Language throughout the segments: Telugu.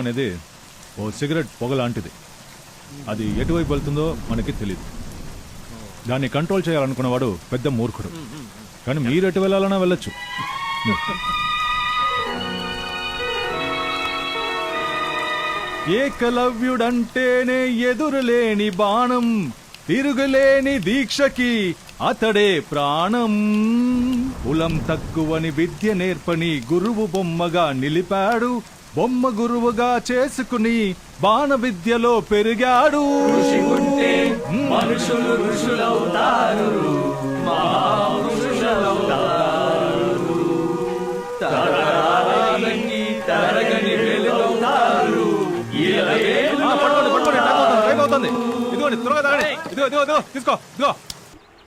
అనేది ఓ సిగరెట్ పొగ లాంటిది. అది ఎటువైపు వెళ్తుందో మనకి తెలియదు దాన్ని కంట్రోల్ చేయాలనుకున్నవాడు పెద్ద మూర్ఖుడు. కానీ మీరు ఎటు వెళ్ళాలన్నా వెళ్ళొచ్చు. ఏకలవ్యుడంటేనే ఎదురులేని బాణం తిరుగులేని దీక్షకి అతడే ప్రాణం. కులం తక్కువని విద్య నేర్పని గురువు బొమ్మగా నిలిపాడు బొమ్మ గురువుగా చేసుకుని బాణ విద్యలో పెరిగాడు మనుషులు ఋషులవుతారు. తరగని వెలుగవుతారు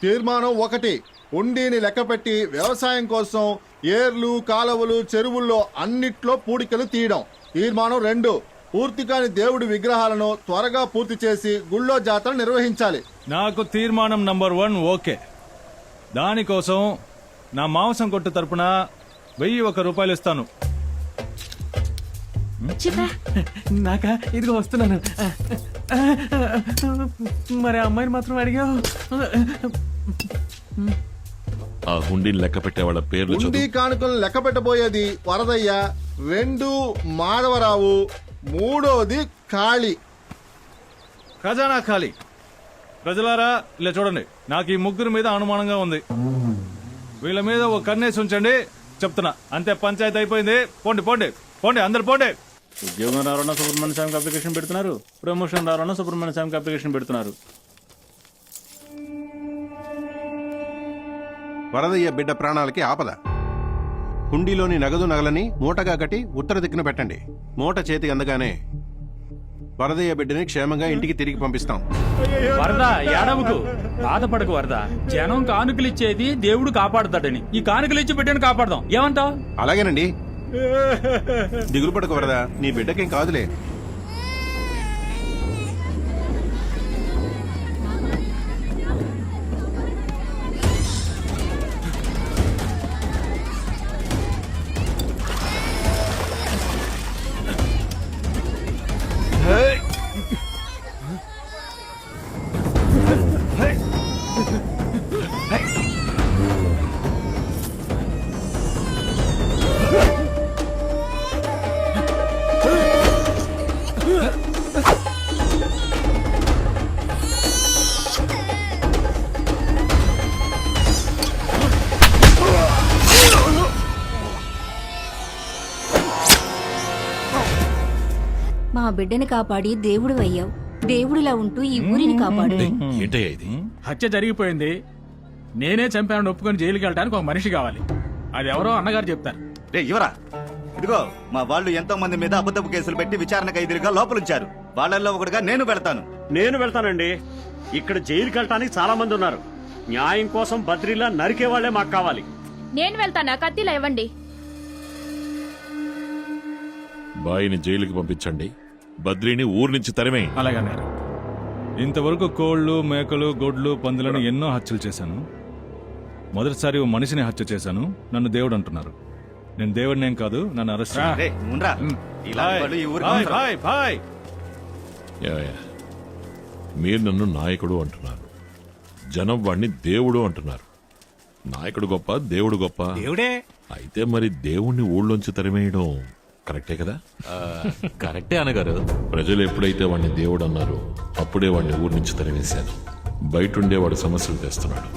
తీర్మానం ఒకటి. ఉండిని లెక్కపెట్టి వ్యవసాయం కోసం ఏర్లు కాలువలు చెరువుల్లో అన్నిట్లో పూడికలు తీయడం. తీర్మానం రెండు. పూర్తి కాని దేవుడి విగ్రహాలను త్వరగా పూర్తి చేసి గుళ్ళో జాతర నిర్వహించాలి. నాకు తీర్మానం నంబర్ వన్ ఓకే. దానికోసం నా మాంసం కొట్టు తరపున వెయ్యి ఒక రూపాయలు ఇస్తాను. నాకా ఇదిగో వస్తున్నాను. మరి ఆ అమ్మాయిని మాత్రం అడిగావు? ఆ హుండీని లెక్క పెట్టే వాళ్ళ పేర్లు ఉండి చదువు కానుకలు లెక్క పెట్టబోయేది వరదయ్య రెండు మాధవరావు మూడోది కాళీ ఖజానా ఖాళీ. ప్రజలారా ఇలా చూడండి నాకు ఈ ముగ్గురు మీద అనుమానంగా ఉంది. వీళ్ళ మీద ఒక కన్నేసి ఉంచండి చెప్తున్నా. అంతే పంచాయతీ అయిపోయింది. పోండి పోండి పోండి అందరు పోండి. ఉద్యోగం రావాలన్నా సుబ్రహ్మణ్య స్వామికి అప్లికేషన్ పెడుతున్నారు. ప్రమోషన్ రావాలన్నా సుబ్రహ్మణ్య స్వామికి అప్లికేషన్ పెడుతున్నారు. వరదయ్య బిడ్డ ప్రాణాలకి ఆపద. హుండీలోని నగదు నగలని మూటగా కట్టి ఉత్తర దిక్కున పెట్టండి. మూట చేతికి అందగానే వరదయ్య బిడ్డని క్షేమంగా ఇంటికి తిరిగి పంపిస్తాం. వరద ఏడవకు. బాధపడకు వరద. జనం కానుకలు ఇచ్చేది దేవుడు కాపాడుతాడని. ఈ కానుకలు ఇచ్చి బిడ్డను కాపాడదాం. ఏమంటావ్? అలాగేనండి. దిగులు పడకు వరద. నీ బిడ్డకేం కాదులే. బిడ్డని కాపాడి దేవుడు అయ్యావు. దేవుడిలా ఉంటూ ఈ ఊరిని కాపాడు. ఏంటయ్యా ఇది? హత్య జరిగిపోయింది. నేనే చంపానని ఒప్పుకొని జైలుకి వెళ్ళడానికి ఒక మనిషి కావాలి. అది ఎవరో అన్నగారు చెప్తారు. రే ఇవరా ఇదిగో మా వాళ్ళు ఎంతో మంది మీద అబద్ధపు కేసులు పెట్టి విచారణ ఖైదీలుగా లోపలుంచారు. వాళ్ళల్లో ఒకటిగా నేను పెడతాను నేను వెళ్తానండి. ఇక్కడ జైలుకి వెళ్ళటానికి చాలా మంది ఉన్నారు. న్యాయం కోసం బద్రీలా నరికే వాళ్ళే మాకు కావాలి. నేను వెళ్తాను? కత్తిలా ఇవ్వండి. బాయిని జైలుకి పంపించండి. బద్రీని ఊరు నుంచి తరిమే అలాగన్నారు ఇంతవరకు కోళ్ళు మేకలు గొడ్లు పందులను ఎన్నో హత్యలు చేశాను. మొదటిసారి ఓ మనిషిని హత్య చేశాను. నన్ను దేవుడు అంటున్నారు. నేను దేవుడినేం కాదు నన్ను అరెస్ట్ చేయండి. రే ఉండరా ఇలాంటి వాళ్ళు ఈ ఊరికి భాయ్, అవసరం. భాయ్, భాయ్. Yeah, yeah. మీరు నన్ను నాయకుడు అంటున్నారు. జనం వాణ్ణి దేవుడు అంటున్నారు. నాయకుడు గొప్ప దేవుడు గొప్ప. దేవుడే. అయితే మరి దేవుణ్ణి ఊళ్ళోంచి తరిమేయడం కరెక్టే కదా? కరెక్టే అనగారు ప్రజలు ఎప్పుడైతే వాడిని దేవుడు అన్నారో అప్పుడే వాడిని ఊరి నుంచి తరివేశాను బయటుండే వాడు సమస్యలు తెస్తున్నాడు.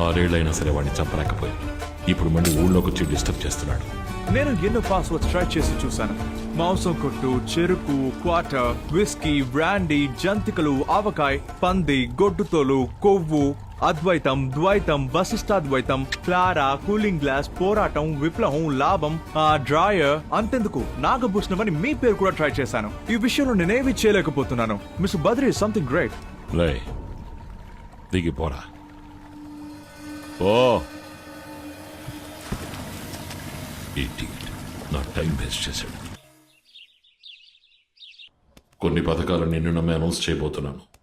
ఆరేళ్ళైనా సరే వాడిని చంపలేకపోయాను ఇప్పుడు మళ్ళీ ఊళ్ళోకి వచ్చి డిస్టర్బ్ చేస్తున్నాడు. నేను ఎన్నో పాస్వర్డ్స్ ట్రై చేసి చూశాను. మాంసం కొట్టు చెరుకు క్వార్టర్ విస్కీ బ్రాండీ జంతికలు ఆవకాయ్ పంది గొడ్డుతోలు కొవ్వు అద్వైతం ద్వైతం వశిష్టాద్వైతం క్లారా కూలింగ్ గ్లాస్ పోరాటం విప్లవం లాభం ఆ డ్రాయర్ అంతెందుకు? నాగభూషణం అని మీ పేరు కూడా ట్రై చేశాను. ఈ విషయంలో నేనేవి చేయలేకపోతున్నాను. Miss Badri something great. లే దిగిపోరా ఓ నా టైం వేస్ట్ చేశాడు. కొన్ని పథకాలు నిన్ను నమ్మి అనౌన్స్ చేయబోతున్నాను.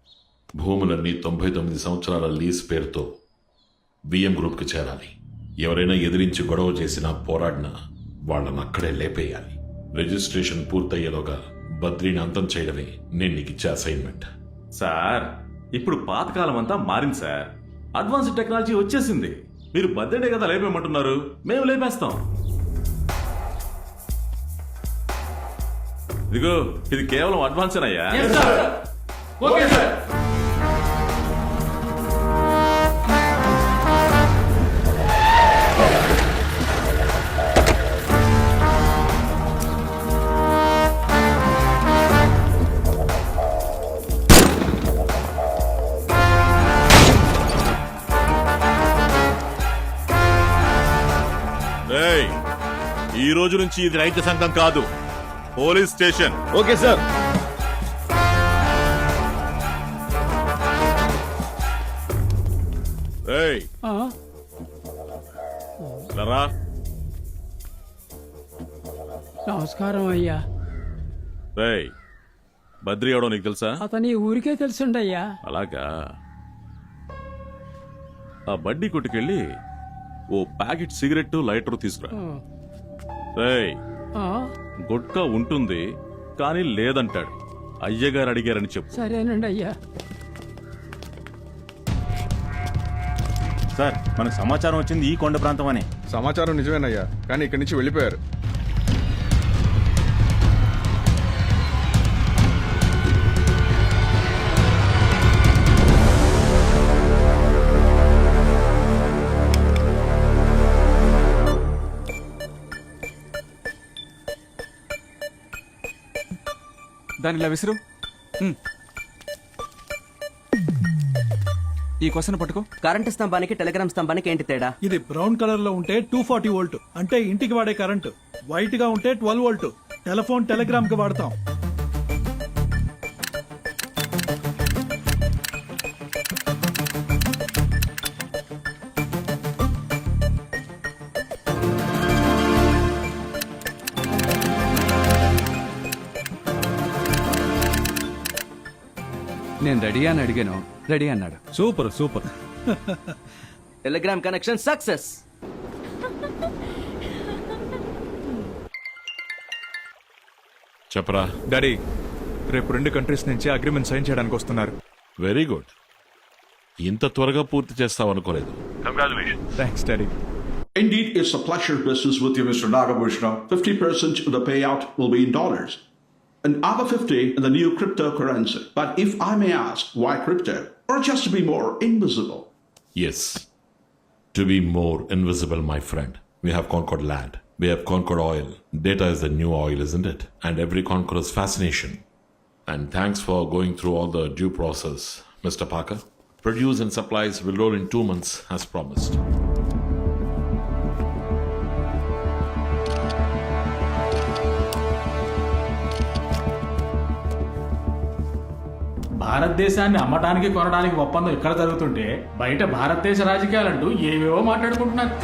భూములన్నీ తొంభై తొమ్మిది సంవత్సరాల లీజ్ పేరుతో బిఎం గ్రూప్కి చేరాలి. ఎవరైనా ఎదిరించి గొడవ చేసినా పోరాడినా వాళ్ళని అక్కడే లేపేయాలి. రిజిస్ట్రేషన్ పూర్తయ్యేలోగా బద్రీని అంతం చేయడమే నేను నీకు ఇచ్చే అసైన్మెంట్ సార్ ఇప్పుడు పాతకాలం అంతా మారింది సార్. అడ్వాన్స్ టెక్నాలజీ వచ్చేసింది. మీరు బర్త్డే కదా లేపేయమంటున్నారు. మేము లేపేస్తాం. ఇదిగో ఇది కేవలం అడ్వాన్స్ అయ్యా ఓకే సార్ ఈ రోజు నుంచి ఇది రైతు సంఘం కాదు పోలీస్ స్టేషన్. Okay sir. ఏయ్ లరా. నమస్కారం అయ్యా. రేయ్ బద్రి అవడం నీకు తెలుసా? అతని ఊరికే తెలుసుండయ్యా. అలాగా. ఆ బడ్డీ కొట్టుకెళ్ళి ఓ ప్యాకెట్ సిగరెట్ లైటర్ తీసుకురా. రేయ్ గుట్కా ఉంటుంది కానీ లేదంటాడు. అయ్యగారు అడిగారని చెప్పు. సరేనండి అయ్యా. సార్ మనకు సమాచారం వచ్చింది ఈ కొండ ప్రాంతం అని. సమాచారం నిజమేనయ్యా కానీ ఇక్కడి నుంచి వెళ్ళిపోయారు. దాని ఇలా విసురు. ఉమ్. ఈ క్వశ్చన్ పట్టుకో. కరెంట్ స్తంభానికి టెలిగ్రామ్ స్తంభానికి ఏంటి తేడా? ఇది బ్రౌన్ కలర్లో ఉంటే టూ ఫార్టీ వోల్ట్ అంటే ఇంటికి వాడే కరెంటు. వైట్గా ఉంటే ట్వెల్వ్ వోల్ట్. టెలిఫోన్ టెలిగ్రామ్కి వాడతాం. నేను రెడీ అని అడిగాను. రెడీ అన్నాడు. Super super. Telegram connection success. చెప్పరా? డాడీ రేపు రెండు కంట్రీస్ నుంచి అగ్రిమెంట్ సైన్ చేయడానికి వస్తున్నారు. Very good. ఇంత త్వరగా పూర్తి చేస్తావనుకోలేదు thanks daddy. Indeed, it's a pleasure business with you, Mr. Nagabushra. 50% of the payout will be in dollars. And other 50 in the new cryptocurrency. But if I may ask, why crypto? Or just to be more invisible? Yes. To be more invisible, my friend. We have conquered land. We have conquered oil. Data is the new oil, isn't it? And every conqueror's fascination. And thanks for going through all the due process, Mr. Parker. Produce and supplies will roll in two months as promised. భారతదేశాన్ని అమ్మటానికి కొనడానికి ఒప్పందం ఇక్కడ జరుగుతుంటే బయట భారతదేశ రాజకీయాలంటూ ఏవేవో మాట్లాడుకుంటున్నారు.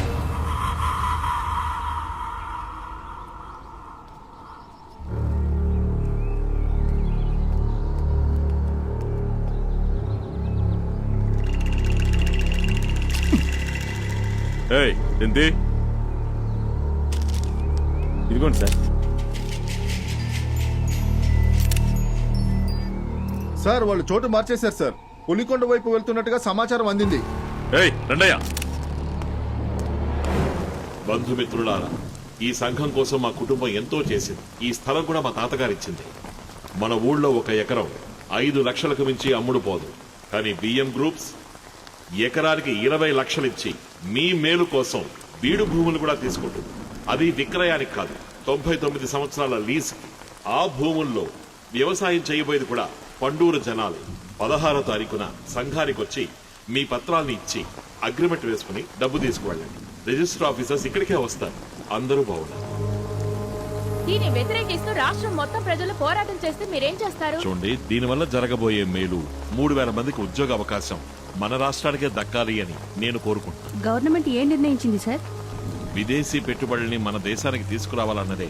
ఏయ్ ఏంటి? ఇదిగోండి సార్. సార్ వాళ్ళు చోటు మార్చేశారు సార్. పులికొండ వైపు వెళ్తున్నట్టుగా సమాచారం అందింది. ఏయ్ రండయ్య. బంధుమిత్రులారా ఈ సంఘం కోసం మా కుటుంబం ఎంతో చేసింది. ఈ స్థలం కూడా మా తాతగారు ఇచ్చింది మన ఊళ్ళో ఒక ఎకరం ఐదు లక్షలకు మించి అమ్ముడు పోదు. కానీ బియ్యం గ్రూప్స్ ఎకరానికి ఇరవై లక్షలిచ్చి మీ మేలు కోసం బీడు భూములు కూడా తీసుకుంటుంది. అది విక్రయానికి కాదు తొంభై తొమ్మిది సంవత్సరాల లీజ్ ఆ భూముల్లో వ్యవసాయం చేయబోయేది కూడా పండూరు జనాలు పదహారో తారీఖున సంఘానికి వచ్చి మీ పత్రాల్ని ఇచ్చి అగ్రిమెంట్ వేసుకుని డబ్బు తీసుకువెళ్ళండి. రిజిస్టర్ ఆఫీసర్స్ ఇక్కడికే వస్తారు. అందరూ బాగున్నారు. దీన్ని వ్యతిరేకిస్తూ రాష్ట్రం మొత్తం ప్రజలు పోరాటం చేస్తే మీరేం చేస్తారు? చూడండి దీనివల్ల జరగబోయే మేలు మూడు వేల మందికి ఉద్యోగ అవకాశం మన రాష్ట్రానికే దక్కాలి అని నేను కోరుకుంటున్నాను. గవర్నమెంట్ ఏం నిర్ణయించింది సార్? విదేశీ పెట్టుబడుల్ని మన దేశానికి తీసుకురావాలన్నదే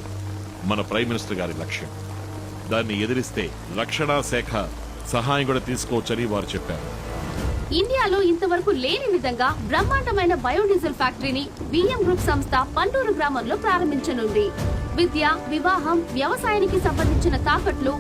మన ప్రైమ్ మినిస్టర్ గారి లక్ష్యం. దాన్ని ఎదిరిస్తే రక్షణ శాఖ సహాయం కూడా తీసుకోవచ్చని వారు చెప్పారు. ఇండియాలో ఇంతవరకు లేని విధంగా బ్రహ్మాండమైన బయోడీజిల్ ఫ్యాక్టరీని బిఎం గ్రూప్ సంస్థ పండూరు గ్రామంలో ప్రారంభించనుంది. విద్య వివాహం వ్యవసాయానికి సంబంధించిన తాకట్లు